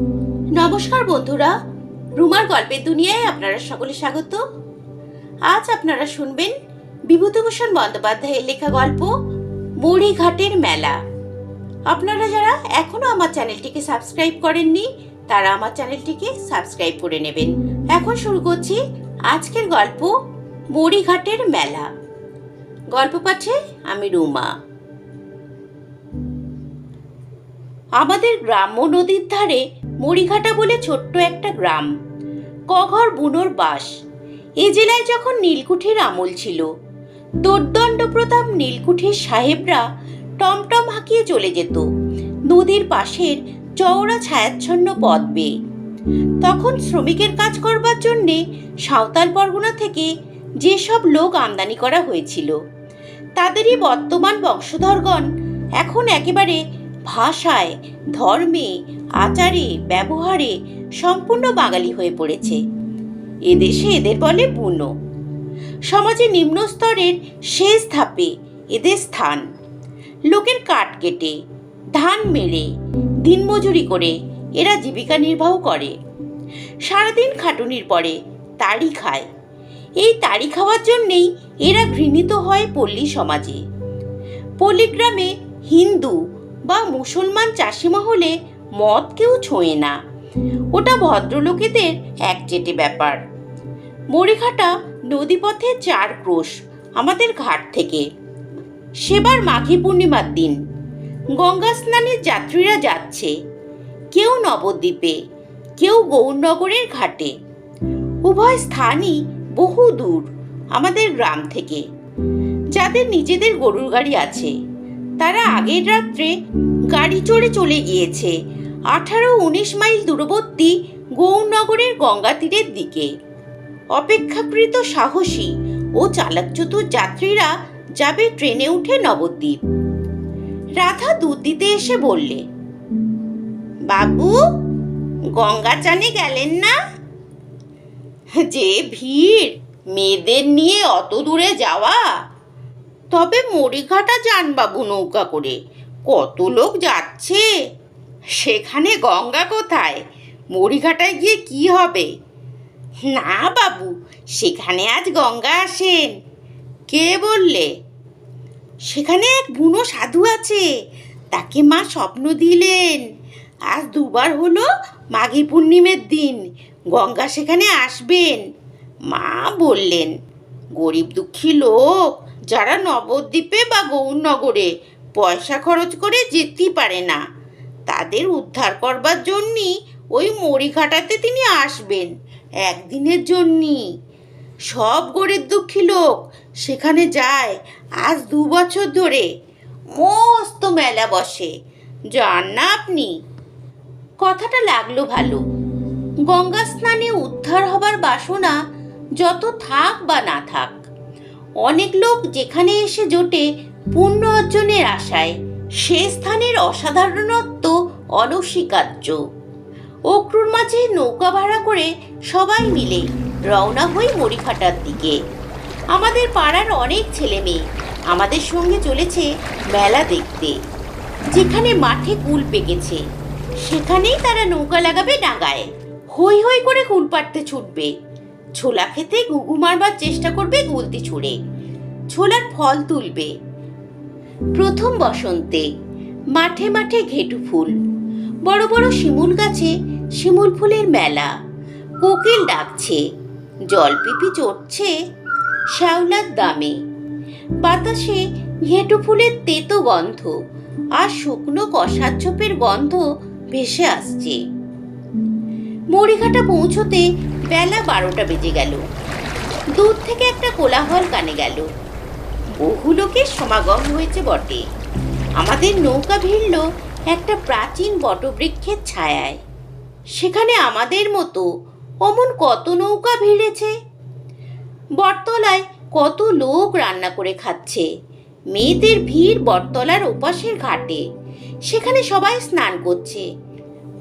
নমস্কার বন্ধুরা। রুমার গল্পের দুনিয়ায় আপনারা সকলে স্বাগত। আজ আপনারা শুনবেন বিভূতিভূষণ বন্দ্যোপাধ্যায়ের লেখা গল্প, মুড়িঘাটের মেলা। আপনারা যারা এখনও আমার চ্যানেলটিকে সাবস্ক্রাইব করেননি, তারা আমার চ্যানেলটিকে সাবস্ক্রাইব করে নেবেন। এখন শুরু করছি আজকের গল্প, মুড়িঘাটের মেলা। গল্প পাঠে আমি রুমা। আমাদের গ্রাম্য নদীর ধারে মরিঘাটা বলে ছোট্ট একটা গ্রাম। কঘর বুনোর বাস। এ জেলায় যখন নীলকুঠির আমল ছিল দোর্দণ্ড প্রতাপ নীলকুঠির সাহেবরা টমটম হাঁকিয়ে চলে যেত, নদীর পাশের চওড়া ছায়াচ্ছন্ন পথ বেয়ে। তখন শ্রমিকের কাজ করবার জন্যে সাঁওতাল পরগনা থেকে যেসব লোক আমদানি করা হয়েছিল, তাদেরই বর্তমান বংশধরগণ এখন একেবারে ভাষায়, ধর্মে আচারে, ব্যবহারে সম্পূর্ণ বাঙালি হয়ে পড়েছে। এদেশে এদের বলে বুনো সমাজে নিম্ন স্তরের শেষ ধাপে এদের স্থান। লোকের কাঠ কেটে, ধান মেরে দিনমজুরি করে এরা জীবিকা নির্বাহ করে। সারাদিন খাটুনির পরে তাড়ি খায়। এই তাড়ি খাওয়ার জন্যেই এরা ঘৃণিত হয় পল্লী সমাজে। পল্লীগ্রামে হিন্দু বা মুসলমান চাষি মহলে মদ কেউ ছোঁয় না। ওটা ভদ্রলোকেদের একচেটে ব্যাপার। মরিঘাটা নদীপথে চার ক্রোশ, আমাদের ঘাট থেকে। সেবার মাঘী পূর্ণিমার দিন। গঙ্গা স্নানের যাত্রীরা যাচ্ছে। কেউ নবদ্বীপে, কেউ গৌরনগরের ঘাটে। উভয় স্থানই বহু দূর, আমাদের গ্রাম থেকে। যাদের নিজেদের গরুর গাড়ি আছে, তারা আগের রাত্রে গাড়ি চড়ে চলে গিয়েছে আঠারো উনিশ মাইল দূরবর্তী গৌরনগরের গঙ্গা তীরের দিকে। অপেক্ষাকৃত সাহসী ও চালাকচতুর যাত্রীরা যাবে ট্রেনে উঠে নবদ্বীপ। রাধা দুধ দিতে এসে বললে, বাবু, গঙ্গা চানে গেলেন না? যে ভিড়, মেয়েদের নিয়ে অত দূরে যাওয়া? তবে মরিঘাটা যান বাবু নৌকা করে। কত লোক যাচ্ছে? সেখানে গঙ্গা কোথায়? মরিঘাটায় গিয়ে কি হবে? না বাবু, সেখানে আজ গঙ্গা আসেন। কে বললে? সেখানে এক বুনো সাধু আছে, তাকে মা স্বপ্ন দিলেন। আজ দুবার হলো মাঘী পূর্ণিমের দিন, গঙ্গা সেখানে আসবেন। মা বললেন, গরিব দুঃখী লোক, যারা নবদ্বীপে বা গৌরনগরে পয়সা খরচ করে যেতেই পারে না। তাদের উদ্ধার করবার জন্যই ওই মরিঘাটাতে তিনি আসবেন, একদিনের জন্যই। সব গরিব দুঃখী লোক সেখানে যায় আজ দু বছর ধরে। মস্ত মেলা বসে। যান না আপনি। কথাটা লাগল ভালো। গঙ্গা স্নানে উদ্ধার হবার বাসনা যত থাক বা না থাক, অনেক লোক যেখানে এসে জোটে পুণ্য অর্জনের আশায় সে স্থানের অসাধারণত্ব অনস্বীকার্য। অক্রুর মাঝে নৌকা ভাড়া করে সবাই মিলে রওনা হই মরিঘাটার দিকে। আমাদের পাড়ার অনেক ছেলে মেয়ে আমাদের সঙ্গে চলেছে মেলা দেখতে। যেখানে মাঠে কুল পেকেছে, সেখানেই তারা নৌকা লাগাবে ডাঙায় হই হই করে কুল পাড়তে ছুটবে। ছোলা খেতে ঘুঘু মারবার চেষ্টা করবে গুলতি ছুঁড়ে। ছোলার ফল তুলবে। প্রথম বসন্তে। মাঠে মাঠে ঘেটু ফুল। বড় বড় শিমুল গাছে শিমুল ফুলের মেলা। কোকিল ডাকছে, জলপিপি চড়ছে শ্যাওলার দামে। বাতাসে ঘেটু ফুলের তেতো গন্ধ আর শুকনো কষার ছোপের গন্ধ ভেসে আসছে। মরিঘাটা পৌঁছতে বেলা বারোটা বেজে গেল। দূর থেকে একটা কোলাহল কানে গেল। বহু লোকের সমাগম হয়েছে বটে। আমাদের নৌকা ভিড়ল একটা প্রাচীন বটবৃক্ষের ছায়ায়। সেখানে আমাদের মতো অমন কত নৌকা ভিড়েছে? বটতলায় কত লোক রান্না করে খাচ্ছে। মেয়েদের ভিড় বটতলার ওপাশের ঘাটে। সেখানে সবাই স্নান করছে।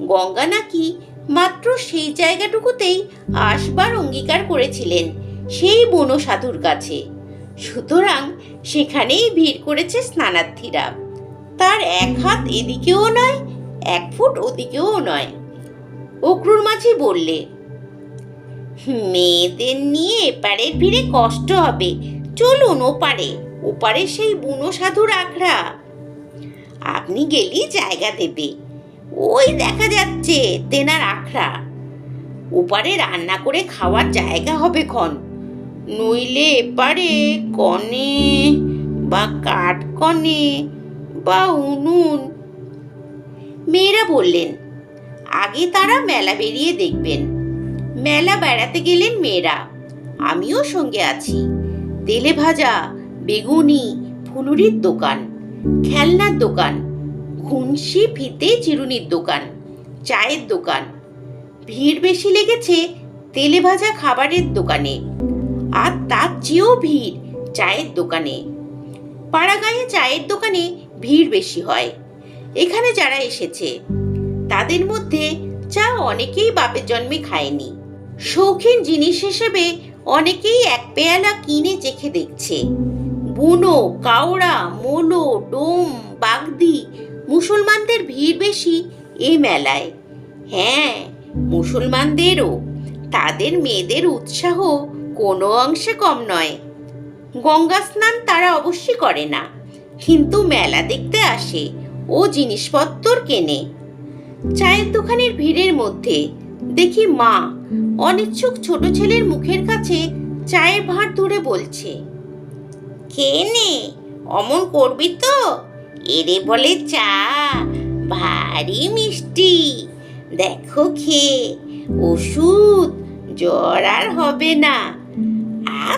গঙ্গা নাকি মাত্র সেই জায়গাটুকুতেই আসবার অঙ্গীকার করেছিলেন সেই বন সাধুর কাছে। সুতরাং সেখানেই ভিড় করেছে স্নানার্থীরা। তার এক হাত এদিকেও নয়, এক ফুট ওদিকেও নয়। অক্রুর মাঝি বললে, মেয়েদের নিয়ে এপারের ভিড়ে কষ্ট হবে। চলুন ওপারে ওপারে সেই বুনো সাধুর আখড়া। আপনি গেলেই জায়গা দেবে। ওই দেখা যাচ্ছে তেনার আখড়া। ওপারে রান্না করে খাওয়ার জায়গা হবে ক্ষণ। নইলে এপারে কনে বা কাঠ কনে বা উনুন। মেয়েরা বললেন, আগে তারা মেলা বেরিয়ে দেখবেন। মেলা বেড়াতে গেলেন মেয়েরা। আমিও সঙ্গে আছি। তেলে ভাজা, বেগুনি, ফুলুরির দোকান, খেলনার দোকান খুনসি ফিতে, চিরুনির দোকান, চায়ের দোকান। ভিড় বেশি লেগেছে তেলে ভাজা খাবারের দোকানে। আর তার চেয়েও ভিড় চায়ের দোকানে। পাড়াগাঁয়ে চায়ের দোকানে ভিড় বেশি হয়। এখানে যারা এসেছে, তাদের মধ্যে চা অনেকেই বাপের জন্মে খায়নি। শৌখিন জিনিস হিসেবে অনেকেই এক পেয়ালা কিনে চেখে দেখছে। বুনো, কাওড়া, মোলো, ডোম, বাগদি, মুসলমানদের ভিড় বেশি এই মেলায়। হ্যাঁ মুসলমানদেরও তাদের মেয়েদের উৎসাহ কোনো অংশে কম নয়। গঙ্গা স্নান তারা অবশ্যই করে না, কিন্তু মেলা দেখতে আসে ও জিনিসপত্র কেনে। চায়ের দোকানের ভিড়ের মধ্যে দেখি মা অনিচ্ছুক ছোট ছেলের মুখের কাছে চায়ের ভাঁড় ধরে বলছে খেয়ে নে অমন করবি তো? এরে বলে চা, ভারী মিষ্টি। দেখো খেয়ে, ওষুধ জ্বর আর হবে না। আ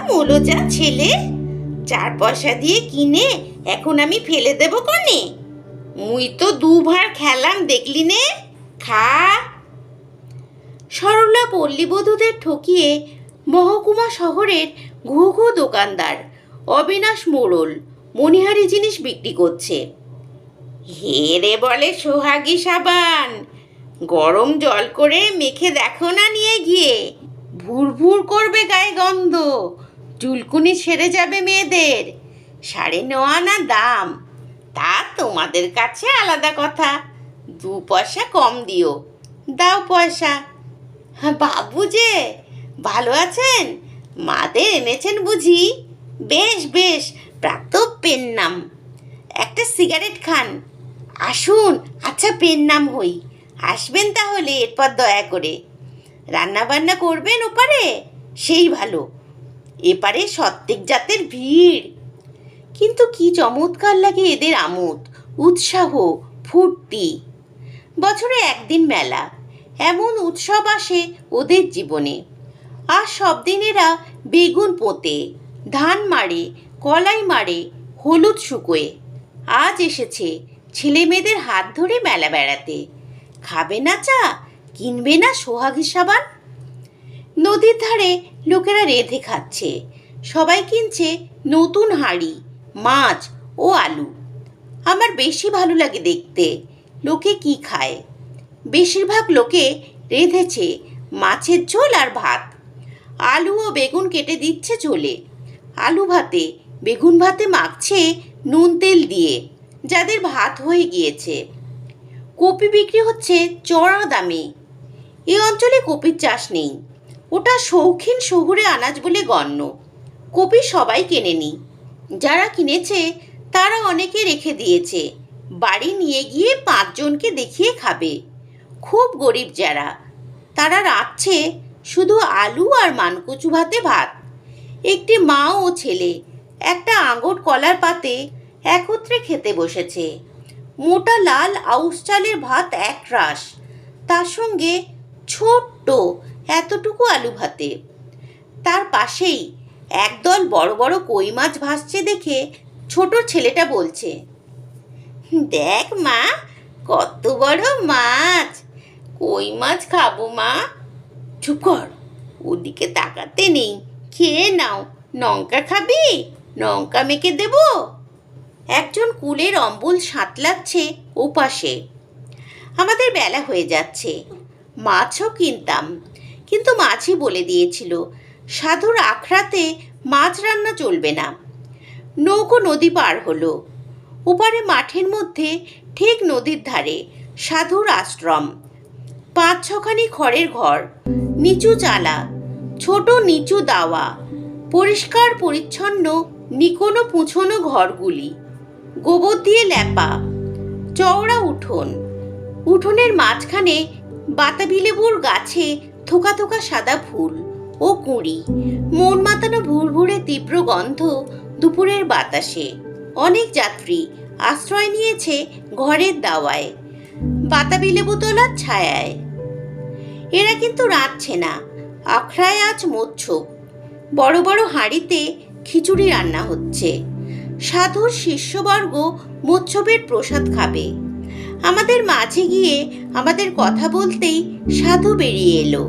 যা ছেলে, চার পয়সা দিয়ে কিনে এখন আমি ফেলে দেব কনে। মুই তো দুবার খেলাম, দেখলি নে? খা। সরলা পল্লীবধূদের ঠকিয়ে মহকুমা শহরের ঘু ঘু দোকানদার অবিনাশ মোড়ল মণিহারি জিনিস বিক্রি করছে। হেরে বলে সোহাগী সাবান, গরম জল করে মেখে দেখো না নিয়ে গিয়ে। ভুর ভুর করবে গায়ে গন্ধ। চুলকুনি ছেড়ে যাবে মেয়েদের। সাড়ে ন আনা দাম। তা তোমাদের কাছে আলাদা কথা। দু পয়সা কম দিও। দাও পয়সা। হ্যাঁ বাবু যে, ভালো আছেন? মাদের এনেছেন বুঝি? বেশ বেশ প্রাতঃ পেন নাম। একটা সিগারেট খান। আসুন আচ্ছা পেন নাম হই। আসবেন তাহলে, এরপর দয়া করে। রান্না বান্না করবেন ওপারে? সেই ভালো। এপারে সত্যিক জাতের ভিড়। কিন্তু কি চমৎকার লাগে এদের আমোদ, উৎসাহ, ফুর্তি। বছরে একদিন মেলা, এমন উৎসব আসে ওদের জীবনে। আর সব দিনেরা বেগুন পোঁতে, ধান মারে কলাই মারে হলুদ শুকোয়। আজ এসেছে ছেলে মেয়েদের হাত ধরে মেলা বেড়াতে। খাবে না চা? কিনবে না সোহাগী সাবান? নদীর ধারে লোকেরা রেঁধে খাচ্ছে। সবাই কিনছে নতুন হাঁড়ি, মাছ ও আলু। আমার বেশি ভালো লাগে দেখতে। লোকে কি খায়? বেশিরভাগ লোকে রেঁধেছে মাছের ঝোল আর ভাত। আলু ও বেগুন কেটে দিচ্ছে ঝোলে। আলু ভাতে, বেগুন ভাতে মাখছে নুন তেল দিয়ে, যাদের ভাত হয়ে গিয়েছে। কপি বিক্রি হচ্ছে চড়া দামে। এই অঞ্চলে কপির চাষ নেই। ওটা শৌখিন শহুরে আনাজ বলে গণ্য। কপি সবাই কেনেনি। যারা কিনেছে, তারা অনেকে রেখে দিয়েছে। বাড়ি নিয়ে গিয়ে পাঁচজনকে দেখিয়ে খাবে। খুব গরিব যারা। তারা রাঁধছে শুধু আলু আর মানকচু ভাতে ভাত। একটি মা ও ছেলে একটা আঙট কলার পাতে একত্রে খেতে বসেছে। মোটা লাল আউশ চালের ভাত এক রাস তার সঙ্গে ছোট্ট, এতটুকু আলু ভাতে। তার পাশেই একদল বড় বড় কই মাছ ভাসছে দেখে ছোট ছেলেটা বলছে, দেখ মা, কত বড় মাছ। কই মাছ খাব মা? চুপ কর, ওদিকে তাকাতে নেই। খেয়ে নাও। লঙ্কা খাবি? লঙ্কা মেখে দেব? একজন কুলের অম্বুল সাঁতলাচ্ছে ও পাশে আমাদের বেলা হয়ে যাচ্ছে। মাছও কিনতাম। কিন্তু মাছই বলে দিয়েছিল, সাধুর আখড়াতে মাছ রান্না চলবে না। নৌকো নদী পার হলো। ওপারে মাঠের মধ্যে ঠিক নদীর ধারে সাধুর আশ্রম। পাঁচ ছখানি খড়ের ঘর, নিচু চালা, ছোট নিচু দাওয়া, পরিষ্কার পরিচ্ছন্ন নিকোনো পুঁছোনো ঘরগুলি, গোবর দিয়ে ল্যাপা, চওড়া উঠোন। উঠোনের মাঝখানে বাতাবি লেবুর গাছে থোকা থোকা সাদা ফুল ও কুঁড়ি। মন মাতানো ভুরভুরে তীব্র গন্ধ দুপুরের বাতাসে। অনেক যাত্রী আশ্রয় নিয়েছে ঘরের দাওয়ায়, বাতাবি লেবু তোলার ছায়ায়। এরা কিন্তু রাঁধছে না, আখড়ায় আজ মোচ্ছব বড় বড় হাঁড়িতে খিচুড়ি রান্না হচ্ছে। সাধুর শিষ্যবর্গ মোচ্ছবের প্রসাদ খাবে। আমাদের মাঝে গিয়ে আমাদের কথা বলতেই সাধু বেরিয়ে এলো।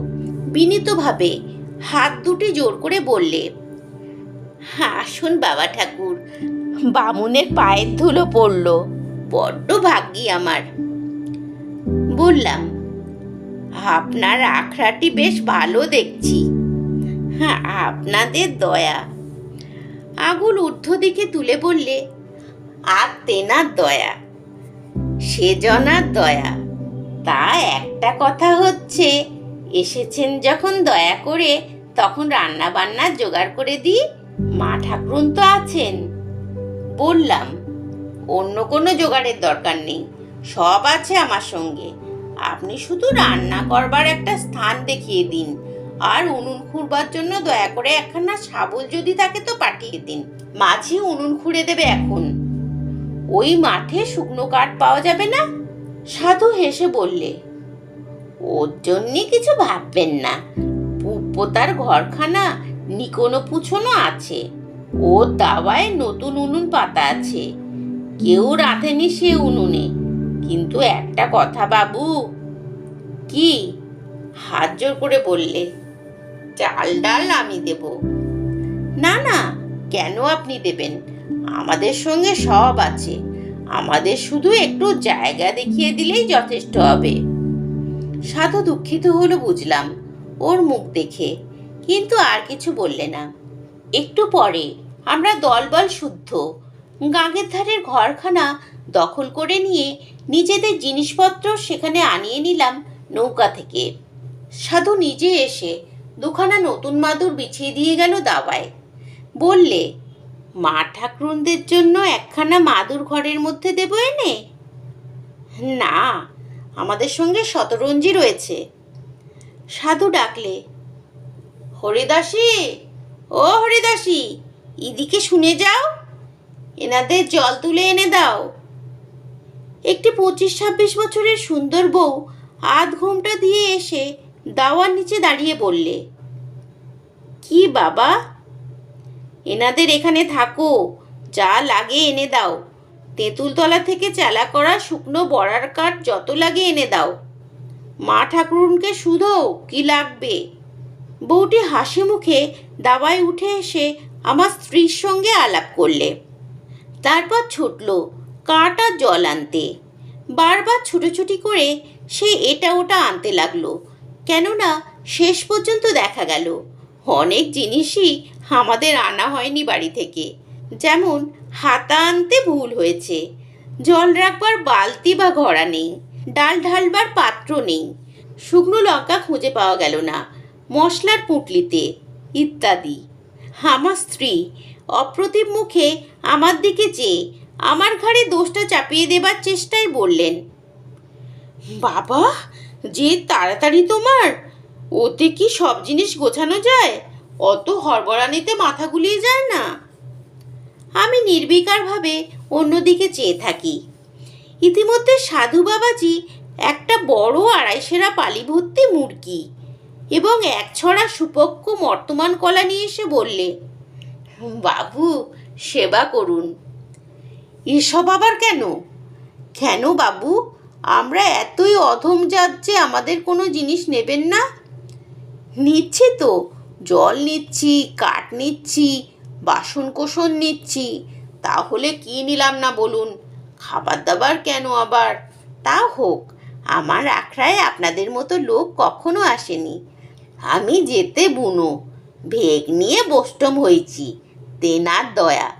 বিনীতভাবে হাত দুটি জোর করে বললে, আসুন বাবা ঠাকুর, বামুনের পায়ের ধুলো পড়ল, বড্ড ভাগ্যি আমার। বললাম, আপনার আখড়াটি বেশ ভালো দেখছি হ্যাঁ আপনাদের দয়া। আগুল ঊর্ধ্ব দিকে তুলে বললে, আর তেনার দয়া। সেজনার দয়া। তা একটা কথা হচ্ছে, এসেছেন যখন দয়া করে, তখন রান্না বান্নার জোগাড় করে দিই। মা ঠাকুরন তো আছেন। বললাম, অন্য কোনো জোগাড়ের দরকার নেই, সব আছে আমার সঙ্গে। আপনি শুধু রান্না করবার একটা স্থান দেখিয়ে দিন, আর উনুন খুঁড়বার জন্য দয়া করে একখানা শাবল যদি থাকে তো পাঠিয়ে দিন। মাঝি উনুন খুঁড়ে দেবে এখন। ওই মাঠে শুকনো কাঠ পাওয়া যাবে না? সাধু হেসে বললে, ওর জন্যে কিছু ভাববেন না। পুপ্পোতার ঘরখানা নিকোনো পুছোনো আছে। ও দাওয়ায় নতুন উনুন পাতা আছে। কেউ রাঁধেনি সে উনুনে। কিন্তু একটা কথা বাবু, কি? হাত জোর করে বললে, চাল ডাল আমি দেব। না না, কেন আপনি দেবেন? আমাদের সঙ্গে সব আছে। আমাদের শুধু একটু জায়গা দেখিয়ে দিলেই যথেষ্ট হবে। সাধু দুঃখিত হলো বুঝলাম, ওর মুখ দেখে, কিন্তু আর কিছু বললে না। একটু পরে আমরা দলবল শুদ্ধ, গাঙের ধারের ঘরখানা দখল করে নিয়ে নিজেদের জিনিসপত্র সেখানে আনিয়ে নিলাম নৌকা থেকে। সাধু নিজে এসে দুখানা নতুন মাদুর বিছিয়ে দিয়ে গেল দাবায় বললে মা ঠাকুরনদের জন্য একখানা মাদুর ঘরের মধ্যে দেবো এনে? না, আমাদের সঙ্গে শতরঞ্জি রয়েছে। সাধু ডাকলে, হরিদাসী, ও হরিদাসী ইদিকে শুনে যাও। এনাদের জল তুলে এনে দাও। একটি পঁচিশ ছাব্বিশ বছরের সুন্দর বউ আধ ঘোমটা দিয়ে এসে দাওয়ার নিচে দাঁড়িয়ে বললে, কি বাবা এনাদের এখানে থাকো। যা লাগে এনে দাও। তেঁতুলতলা থেকে চালা করা শুকনো বড়ার কাঠ যত লাগে এনে দাও। মা ঠাকুরনকে শুধো কি লাগবে? বউটি হাসি মুখে দাবায় উঠে এসে আমার স্ত্রীর সঙ্গে আলাপ করলে। তারপর ছুটল কাটা জল আনতে। বারবার ছুটোছুটি করে সে এটা ওটা আনতে লাগল। কেননা শেষ পর্যন্ত দেখা গেল। অনেক জিনিসই আমাদের আনা হয়নি বাড়ি থেকে। যেমন হাতা আনতে ভুল হয়েছে, জল রাখবার বালতি বা ঘড়া নেই, ডাল ঢালবার পাত্র নেই, শুকনো লঙ্কা খুঁজে পাওয়া গেল না, মশলার পুঁটলিতে ইত্যাদি। আমার স্ত্রী অপ্রতিম মুখে আমার দিকে চেয়ে আমার ঘাড়ে দোষটা চাপিয়ে দেবার চেষ্টায় বললেন, বাবা, যে তাড়াতাড়ি তোমার ওতে কি সব জিনিস গোছানো যায়? অত হড়বড়ানিতে মাথা গুলিয়ে যায় না। আমি নির্বিকারভাবে অন্যদিকে চেয়ে থাকি। ইতিমধ্যে সাধু বাবাজি একটা বড় আড়াইশেরা পালি ভর্তি মুরগি এবং এক ছড়া সুপক্ষ মর্তমান কলা নিয়ে এসে বললে, বাবু, সেবা করুন। এসব আবার কেন? কেন বাবু? আমরা এতই অধম জাত যে আমাদের কোনো জিনিস নেবেন না? নিচ্ছি তো। জল নিচ্ছি, কাঠ নিচ্ছি বাসন কোসন নিচ্ছি। তাহলে কি নিলাম না বলুন? খাবার দাবার কেন আবার? তা হোক, আমার আখড়ায় আপনাদের মতো লোক কখনো আসেনি। আমি যেতে বুনো, ভেগ নিয়ে বষ্টম হয়েছি, তেনার দয়া।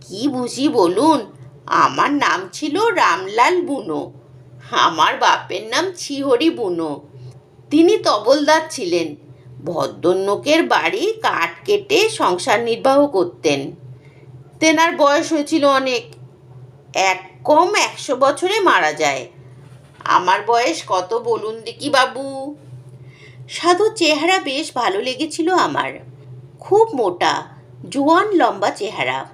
কি বুঝি বলুন, আমার নাম ছিল রামলাল বুনো, আমার বাপের নাম ছিহরি বুনো। তিনি তবলদার ছিলেন ভদ্রন্যকের বাড়ি কাঠ কেটে সংসার নির্বাহ করতেন। তেনার বয়স হয়েছিল অনেক। এক কম একশো বছরে মারা যায়। আমার বয়স কত বলুন দেখি বাবু। সাধু চেহারা বেশ ভালো লেগেছিল আমার। খুব মোটা, জোয়ান লম্বা চেহারা।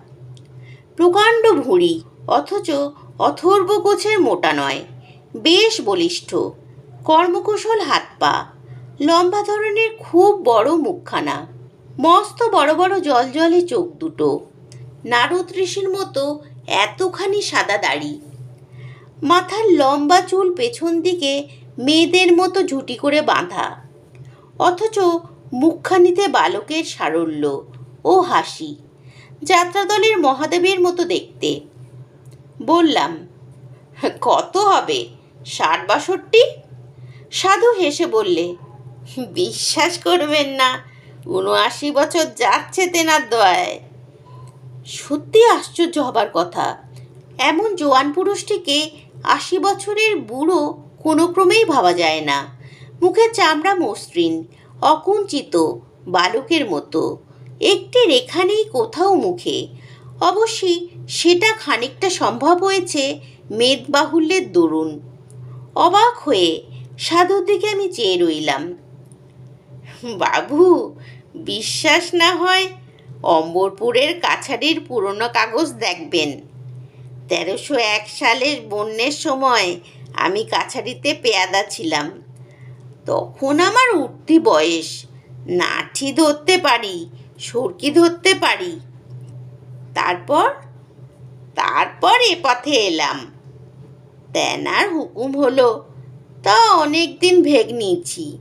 প্রকাণ্ড ভুঁড়ি, অথচ অথর্ব গোছের মোটা নয়, বেশ বলিষ্ঠ, কর্মকুশল হাত পা লম্বা ধরনের খুব বড় মুখখানা। মস্ত বড় বড় জল জলে চোখ দুটো। নারদ ঋষির মতো এতখানি সাদা দাড়ি। মাথার লম্বা চুল পেছন দিকে মেয়েদের মতো ঝুটি করে বাঁধা। অথচ মুখখানিতে বালকের সারল্য ও হাসি, যাত্রাদলের মহাদেবের মতো দেখতে। বললাম, কত হবে? ষাট বাষট্টি? সাধু হেসে বললে বিশ্বাস করবেন না, উনআশি বছর যাচ্ছে তেনার দয়ায়। সত্যি আশ্চর্য হবার কথা, এমন জোয়ান পুরুষটিকে আশি বছরের বুড়ো কোনো ক্রমেই ভাবা যায় না। মুখে চামড়া মসৃণ, অকুঞ্চিত, বালকের মতো। একটি রেখা নেই কোথাও মুখে। অবশ্যই সেটা খানিকটা সম্ভব হয়েছে মেদবাহুল্যের দরুন। অবাক হয়ে সাধুর দিকে আমি চেয়ে রইলাম। বাবু, বিশ্বাস না হয় অম্বরপুরের কাছারির পুরনো কাগজ দেখবেন। তেরোশো এক সালের বন্যের সময় আমি কাছারিতে পেয়াদা ছিলাম। তখন আমার উঠতি বয়স, নাঠি ধরতে পারি, সরকি ধরতে পারি। তারপর তারপর এ পথে এলাম। তেনার হুকুম হলো, তা অনেক দিন ভেগ নিয়েছি।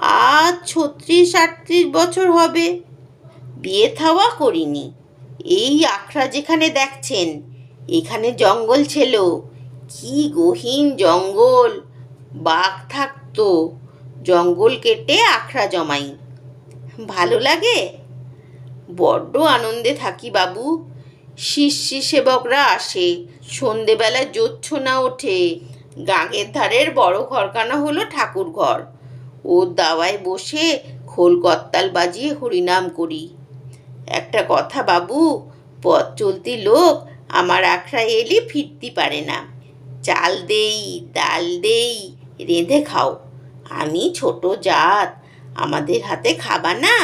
আজ ছত্রিশ আটত্রিশ বছর হবে। বিয়ে থাওয়া করিনি। এই আখড়া যেখানে দেখছেন, এখানে জঙ্গল ছিল। কি গহীন জঙ্গল। বাঘ থাকতো। জঙ্গল কেটে আখড়া জমাই। ভালো লাগে? বড্ড আনন্দে থাকি বাবু। শিষ্যি সেবকরা আসে। সন্ধেবেলা জোচ্ছনা ওঠে। গাঙের ধারের বড় ঘরখানা হলো ঠাকুর ঘর ওর দাওয়ায় বসে খোল কত্তাল বাজিয়ে হরিনাম করি। একটা কথা বাবু, পথ চলতি লোক আমার আখড়ায় এলে ফিরতে পারে না। চাল দেই, ডাল দেই, রেঁধে খাও। আমি ছোট জাত, আমাদের হাতে খাবা না।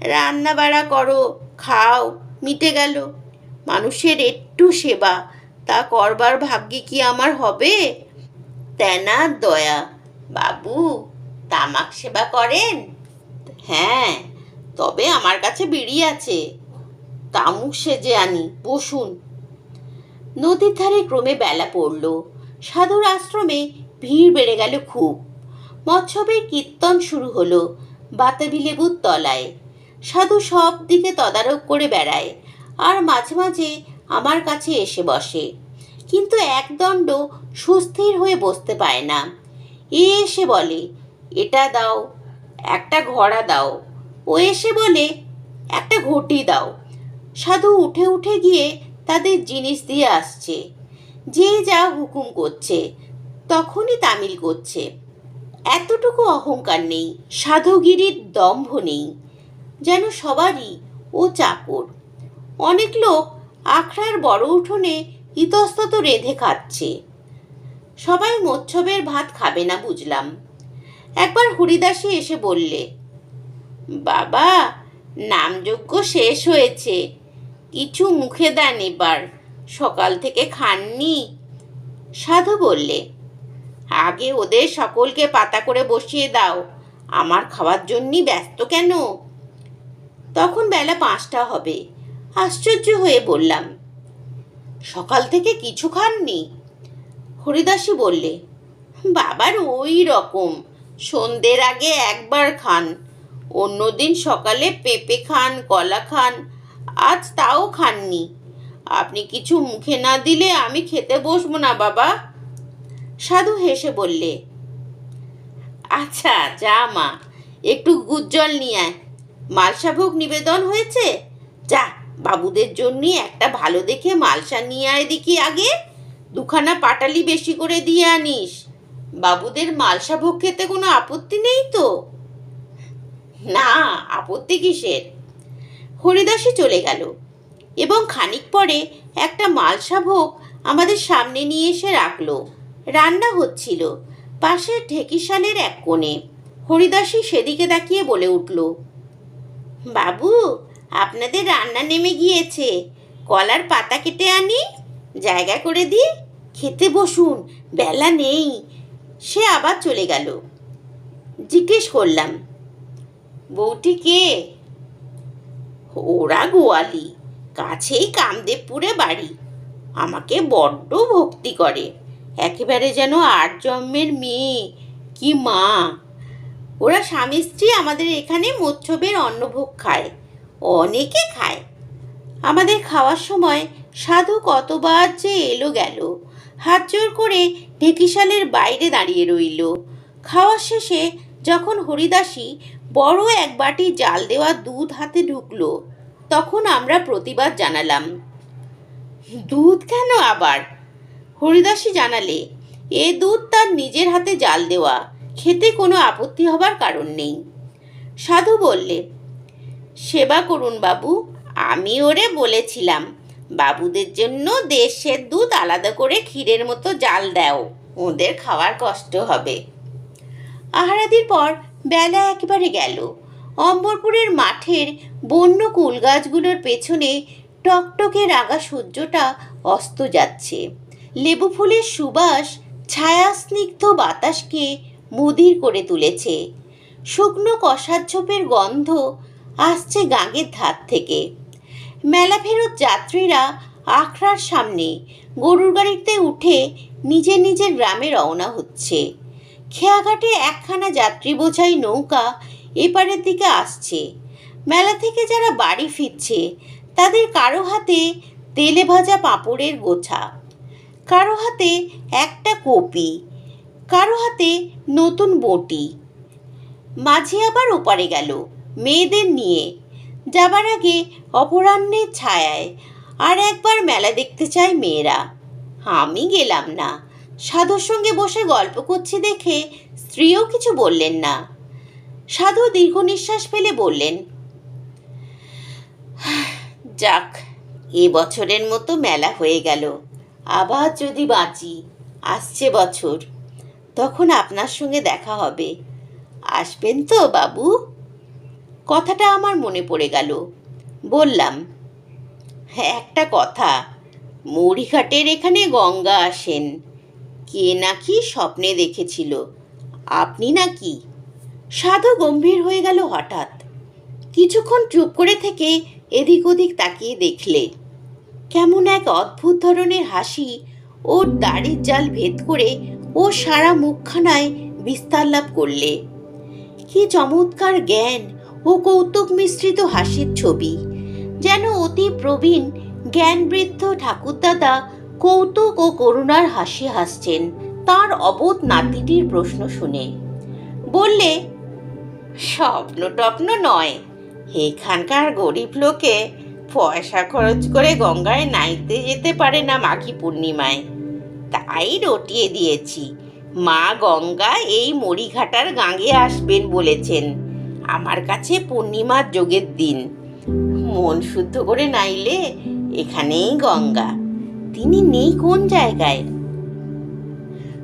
রান্না বাড়া করো, খাও, মিটে গেল। মানুষের একটু সেবা, তা করবার ভাগ্যে কি আমার হবে? তেনার দয়া, বাবু। তামাক সেবা করেন? হ্যাঁ তবে আমার কাছে বিড়ি আছে। তামুক সেজে আনি, বসুন। নদীর ধারে ক্রমে বেলা পড়ল। সাধুর আশ্রমে ভিড় বেড়ে গেল খুব। মৎসবের কীর্তন শুরু হলো বাতাবি লেবুর তলায়। সাধু সব দিকে তদারক করে বেড়ায় আর মাঝে মাঝে আমার কাছে এসে বসে। কিন্তু একদণ্ড সুস্থির হয়ে বসতে পায় না। এ এসে বলে এটা দাও, একটা ঘোড়া দাও। ও এসে বলে, একটা ঘটি দাও। সাধু উঠে উঠে গিয়ে তাদের জিনিস দিয়ে আসছে। যে যা হুকুম করছে, তখনই তামিল করছে। এতটুকু অহংকার নেই, সাধুগিরির দম্ভ নেই, যেন সবারই ও চাকর। অনেক লোক আখড়ার বড় উঠোনে ইতস্তত রেঁধে খাচ্ছে। সবাই মোচ্ছবের ভাত খাবে না বুঝলাম। একবার হরিদাসী এসে বললে, বাবা, নামযজ্ঞ শেষ হয়েছে। কিছু মুখে দেন এবার। সকাল থেকে খাননি। সাধু বললে, আগে ওদের সকলকে পাতা করে বসিয়ে দাও। আমার খাওয়ার জন্যই ব্যস্ত কেন? তখন বেলা পাঁচটা হবে। আশ্চর্য হয়ে বললাম, সকাল থেকে কিছু খাননি? হরিদাসী বললে, বাবার ওই রকম। সন্ধ্যের আগে একবার খান। অন্যদিন সকালে পেঁপে খান, কলা খান, আজ তাও খাননি। আপনি কিছু মুখে না দিলে আমি খেতে বসবো না, বাবা। সাধু হেসে বললে আচ্ছা যা মা, একটু গুজ্জল নিয়ে আয়। মালসাভোগ নিবেদন হয়েছে? যা, বাবুদের জন্য একটা ভালো দেখে মালসা নিয়ে আয় দেখি আগে। দুখানা পাটালি বেশি করে দিয়ে আনিস। বাবুদের মালসা ভোগ খেতে কোনো আপত্তি নেই তো? না, আপত্তি কিসের? হরিদাসী চলে গেল এবং খানিক পরে একটা মালসা ভোগ আমাদের সামনে নিয়ে এসে রাখল। রান্না হচ্ছিল পাশের ঢেকিশালের এক কোণে। হরিদাসী সেদিকে তাকিয়ে বলে উঠল, বাবু, আপনাদের রান্না নেমে গিয়েছে। কলার পাতা কেটে আনি, জায়গা করে দিয়ে খেতে বসুন, বেলা নেই। সে আবার চলে গেল। জিজ্ঞেস করলাম, বউটি কে? ওরা গোয়ালি, কাছেই কামদেবপুরে বাড়ি। আমাকে বড্ড ভক্তি করে। একেবারে যেন আট জন্মের মেয়ে, কি মা। ওরা স্বামী স্ত্রী আমাদের এখানে মোচ্ছবের অন্নভোগ খায়, অনেকে খায়। আমাদের খাওয়ার সময় সাধু কতবার যে এলো গেল হাত জোর করে ঢেকিশালের বাইরে দাঁড়িয়ে রইল। খাওয়ার শেষে যখন হরিদাসী বড় এক বাটি জাল দেওয়া দুধ হাতে ঢুকলো, তখন আমরা প্রতিবাদ জানালাম। দুধ কেন আবার? হরিদাসী জানালে, এ দুধ তার নিজের হাতে জাল দেওয়া, খেতে কোনো আপত্তি হবার কারণ নেই। সাধু বললে, সেবা করুন বাবু, আমি ওরে বলেছিলাম। বাবুদের জন্য দেশের দুধ আলাদা করে ক্ষীরের মতো জাল দাও, ওদের খাওয়ার কষ্ট হবে। আহারাদির পর বেলা একেবারে গেল। অম্বরপুরের মাঠের বন্য কুল গাছগুলোর পেছনে টকটকে রাগা সূর্যটা অস্ত যাচ্ছে। লেবু ফুলের সুবাস ছায়া স্নিগ্ধ বাতাসকে মুদির করে তুলেছে। শুকনো কষার ঝোপের গন্ধ আসছে গাঙের ধার থেকে। মেলা ফেরত যাত্রীরা আখড়ার সামনে গরুর গাড়িতে উঠে নিজের নিজের গ্রামে রওনা হচ্ছে। খেয়াঘাটে একখানা যাত্রী বোঝাই নৌকা এপারের দিকে আসছে। মেলা থেকে যারা বাড়ি ফিরছে, তাদের কারও হাতে তেলে ভাজা পাঁপড়ের গোছা, কারও হাতে একটা কপি, কারও হাতে নতুন বটি। মাঝে আবার ওপারে গেল, মেয়েদের নিয়ে যাবার আগে অপরাহ্নের ছায়ায় আর একবার মেলা দেখতে চায় মেয়েরা। আমি গেলাম না। সাধুর সঙ্গে বসে গল্প করছে দেখে স্ত্রীও কিছু বললেন না। সাধু দীর্ঘ নিঃশ্বাস ফেলে বললেন, যাক, এ বছরের মতো মেলা হয়ে গেল। আবার যদি বাঁচি, আসছে বছর। তখন আপনার সঙ্গে দেখা হবে। আসবেন তো, বাবু? কথাটা আমার মনে পড়ে গেল। বললাম হ্যাঁ একটা কথা। মৌরিঘাটের এখানে গঙ্গা আসেন। কে নাকি স্বপ্নে দেখেছিল। আপনি নাকি সাধু গম্ভীর হয়ে গেল হঠাৎ। কিছুক্ষণ চুপ করে থেকে এদিক ওদিক তাকিয়ে দেখলে, কেমন এক অদ্ভুত ধরনের হাসি ওর দাড়ির জাল ভেদ করে ও সারা মুখখানায় বিস্তার লাভ করলে। কি চমৎকার জ্ঞান ও কৌতুক মিশ্রিত হাসির ছবি। যেন অতি প্রবীণ, জ্ঞানবৃদ্ধ ঠাকুরদাদা কৌতুক ও করুণার হাসি হাসছেন তার অবোধ নাতিটির প্রশ্ন শুনে। বললে, স্বপ্ন টপ্ন নয়, এখানকার গরিব লোকে পয়সা খরচ করে গঙ্গায় নাইতে যেতে পারে না মাঘী পূর্ণিমায়। তাই রটিয়ে দিয়েছি, মা গঙ্গা এই মরিঘাটার গাঙে আসবেন বলেছেন। আমার কাছে পূর্ণিমার যোগের দিন। মন শুদ্ধ করে নাইলে এখানেই গঙ্গা। তিনি নেই কোন জায়গায়?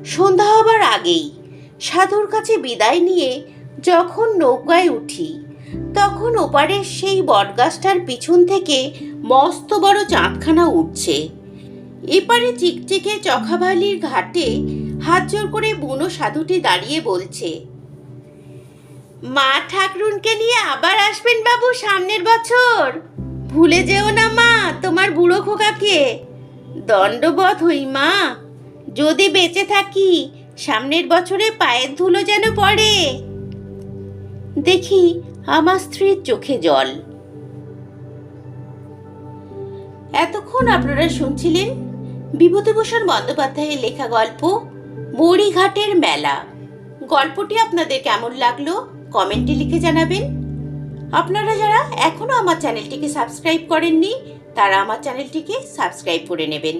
সন্ধ্যা হবার আগেই সাধুর কাছে বিদায় নিয়ে যখন নৌকায় উঠি, তখন ওপারের সেই বটগাছটার পিছন থেকে মস্ত বড় চাঁদখানা উঠছে। এপারে চিকচিকে চখাভালির ঘাটে হাত জোর করে বুনো সাধুটি দাঁড়িয়ে বলছে মা ঠাকরুনকে নিয়ে আবার আসবেন বাবু সামনের বছর। ভুলে যেও না মা, তোমার বুড়ো খোকাকে। দণ্ডবধ হই মা। যদি বেঁচে থাকি, সামনের বছরে পায়ের ধুলো যেন পড়ে। দেখি আমার স্ত্রীর চোখে জল। এতক্ষণ আপনারা শুনছিলেন বিভূতিভূষণ বন্দ্যোপাধ্যায়ের লেখা গল্প, বড়িঘাটের মেলা। গল্পটি আপনাদের কেমন লাগল? কমেন্টে লিখে জানাবেন। আপনারা যারা এখনও আমার চ্যানেলটিকে সাবস্ক্রাইব করেননি, তারা আমার চ্যানেলটিকে সাবস্ক্রাইব করে নেবেন।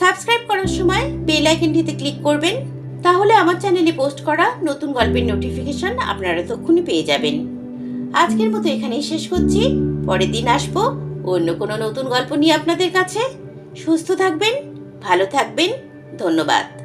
সাবস্ক্রাইব করার সময় বেল আইকনটিতে ক্লিক করবেন, তাহলে আমার চ্যানেলে পোস্ট করা নতুন গল্পের নোটিফিকেশন আপনারা তক্ষুনি পেয়ে যাবেন। আজকের মতো এখানেই শেষ করছি। পরের দিন আসব অন্য কোনো নতুন গল্প নিয়ে আপনাদের কাছে। সুস্থ থাকবেন, ভালো থাকবেন, ধন্যবাদ।